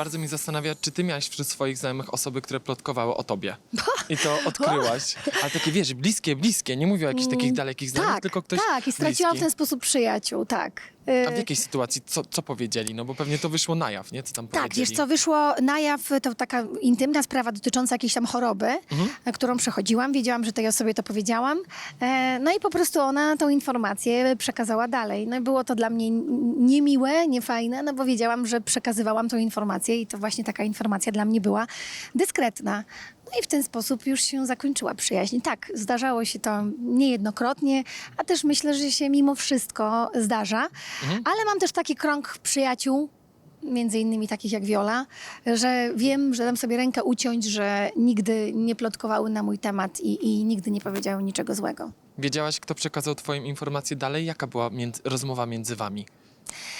Bardzo mnie zastanawia, czy ty miałaś wśród swoich znajomych osoby, które plotkowały o tobie. I to odkryłaś. Ale takie, wiesz, bliskie, bliskie. Nie mówię o jakichś takich dalekich znajomych, tak, tylko ktoś tak, i straciłam w bliski. ten sposób przyjaciół, tak. Y, A w jakiej sytuacji? Co, co powiedzieli? No bo pewnie to wyszło na jaw, nie? Co tam Tak, powiedzieli? wiesz co, wyszło na jaw, to taka intymna sprawa dotycząca jakiejś tam choroby, Mhm. e, którą przechodziłam. Wiedziałam, że tej osobie to powiedziałam. E, No i po prostu ona tą informację przekazała dalej. No i było to dla mnie n- niemiłe, niefajne, no bo wiedziałam, że przekazywałam tą informację i to właśnie taka informacja dla mnie była dyskretna. No i w ten sposób już się zakończyła przyjaźń. Tak, zdarzało się to niejednokrotnie, a też myślę, że się mimo wszystko zdarza. Mhm. Ale mam też taki krąg przyjaciół, między innymi takich jak Wiola, że wiem, że dam sobie rękę uciąć, że nigdy nie plotkowały na mój temat i, i nigdy nie powiedziały niczego złego. Wiedziałaś, kto przekazał twoją informację dalej? Jaka była między, rozmowa między wami?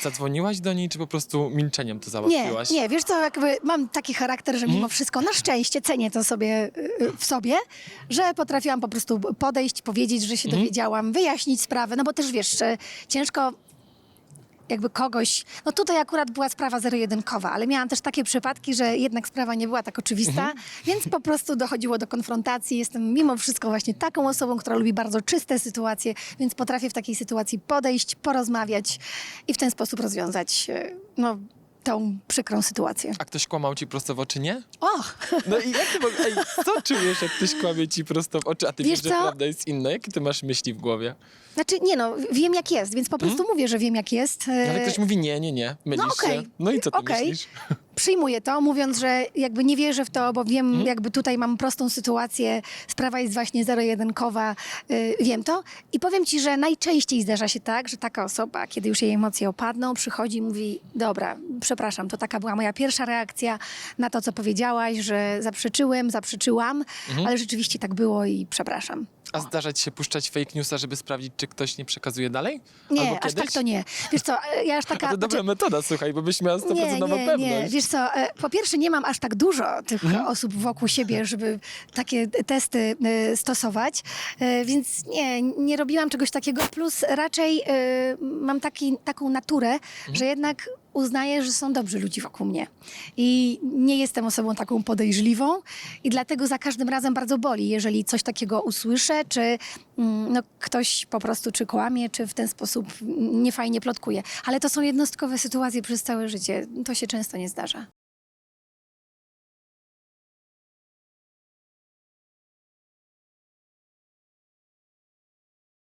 Zadzwoniłaś do niej, czy po prostu milczeniem to Nie, załatwiłaś? nie, wiesz co, jakby mam taki charakter, że Mhm. mimo wszystko, na szczęście cenię to sobie y, w sobie, że potrafiłam po prostu podejść, powiedzieć, że się Mhm. dowiedziałam, wyjaśnić sprawę, no bo też wiesz, ciężko jakby kogoś, no tutaj akurat była sprawa zero-jedynkowa, ale miałam też takie przypadki, że jednak sprawa nie była tak oczywista, Mhm. więc po prostu dochodziło do konfrontacji. Jestem mimo wszystko właśnie taką osobą, która lubi bardzo czyste sytuacje, więc potrafię w takiej sytuacji podejść, porozmawiać i w ten sposób rozwiązać e, no, tą przykrą sytuację. A ktoś kłamał ci prosto w oczy, nie? O! No i jak ty, w- ej, co czujesz, jak ktoś kłamie ci prosto w oczy, a ty Wiesz wiesz, że co? prawda jest inna? Jakie ty masz myśli w głowie? Znaczy, nie no, wiem jak jest, więc po prostu mówię, że wiem jak jest. e, Mhm. Ale ktoś mówi nie, nie, nie, mylisz no okej, się. No i co ty okej. myślisz? Przyjmuję to, mówiąc, że jakby nie wierzę w to, bo wiem, Mhm. jakby tutaj mam prostą sytuację, sprawa jest właśnie zero-jedynkowa, y, wiem to. I powiem ci, że najczęściej zdarza się tak, że taka osoba, kiedy już jej emocje opadną, przychodzi i mówi, dobra, przepraszam, to taka była moja pierwsza reakcja na to, co powiedziałaś, że zaprzeczyłem, zaprzeczyłam, Mhm. ale rzeczywiście tak było i przepraszam. A zdarza ci się puszczać fake newsa, żeby sprawdzić, czy ktoś nie przekazuje dalej? Nie, Albo aż kiedyś? tak to nie. Wiesz co, e, ja aż taka... To dobra metoda, słuchaj, bo byś miała 100% Nie, nie, pewność. nie. Wiesz co, e, po pierwsze nie mam aż tak dużo tych Mhm. osób wokół siebie, żeby takie testy e, stosować, więc nie, nie robiłam czegoś takiego. Plus raczej mam taki, taką naturę, Mhm. że jednak uznaję, że są dobrzy ludzie wokół mnie. I nie jestem osobą taką podejrzliwą i dlatego za każdym razem bardzo boli, jeżeli coś takiego usłyszę, czy mm, no, ktoś po prostu czy kłamie, czy w ten sposób niefajnie plotkuje. Ale to są jednostkowe sytuacje przez całe życie. To się często nie zdarza.